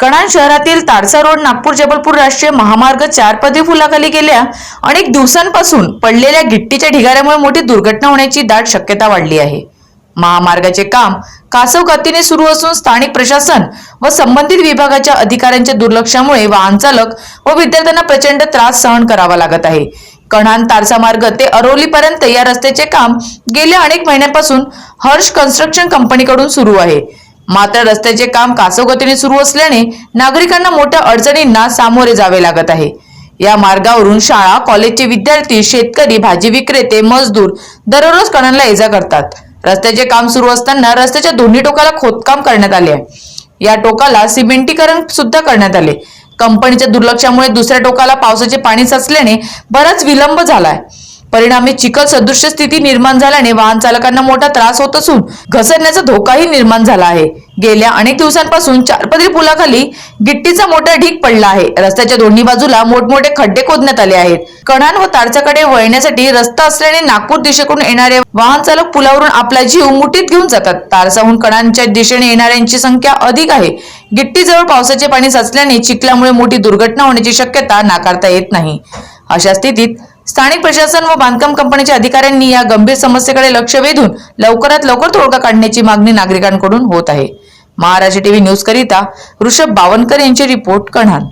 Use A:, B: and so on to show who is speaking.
A: कणान शहरातील तारसा रोड नागपूर जबलपूर राष्ट्रीय महामार्ग चार पदवी फुलाखाली गेल्या अनेक दिवसांपासून पडलेल्या गिट्टीच्या ढिगाऱ्यामुळे मोठी दुर्घटना होण्याची दाट शक्यता वाढली आहे. महामार्गाचे काम कासव गतीने सुरू असून स्थानिक प्रशासन व संबंधित विभागाच्या अधिकाऱ्यांच्या दुर्लक्षामुळे वाहन चालक व विद्यार्थ्यांना प्रचंड त्रास सहन करावा लागत आहे. कणान तारसा मार्ग ते अरोली पर्यंत या रस्त्याचे काम गेल्या अनेक महिन्यांपासून हर्ष कन्स्ट्रक्शन कंपनीकडून सुरू आहे. मात्र रस्त्याचे काम कासोगतीने सुरू असल्याने नागरिकांना मोठ्या अडचणींना सामोरे जावे लागत आहे. या मार्गावरून शाळा कॉलेजचे विद्यार्थी शेतकरी भाजी विक्रेते मजदूर दररोज कणांना ये जा करतात. रस्त्याचे काम सुरू असताना रस्त्याच्या दोन्ही टोकाला खोदकाम करण्यात आले आहे. या टोकाला सिमेंटीकरण सुद्धा करण्यात आले. कंपनीच्या दुर्लक्षामुळे दुसऱ्या टोकाला पावसाचे पाणी साचल्याने बराच विलंब झालाय. परिणामी चिखल सदृश्य स्थिती निर्माण झाल्याने वाहन चालकांना मोठा त्रास होत असून घसरण्याचा धोकाही निर्माण झाला आहे. गेल्या अनेक दिवसांपासून चारपदरी पुलाखाली गिट्टीचा मोठा ढीग पडला आहे. रस्त्याच्या दोन्ही बाजूला मोठमोठे खड्डे खोदण्यात आले आहेत. कणान व तारच्याकडे वळण्यासाठी रस्ता असल्याने नागपूर दिशेकडून येणारे वाहन चालक पुलावरून आपला जीव मुठीत घेऊन जातात. तारसाहून कणांच्या दिशेने येणाऱ्यांची संख्या अधिक आहे. गिट्टीजवळ पावसाचे पाणी साचल्याने चिखलामुळे मोठी दुर्घटना होण्याची शक्यता नाकारता येत नाही. अशा स्थितीत स्थानिक प्रशासन व बांधकाम कंपनीच्या अधिकाऱ्यांनी या गंभीर समस्येकडे लक्ष वेधून लवकरात लवकर तोडगा काढण्याची मागणी नागरिकांकडून होत आहे. महाराष्ट्र टीव्ही न्यूज करिता ऋषभ बावनकर यांची रिपोर्ट कणाल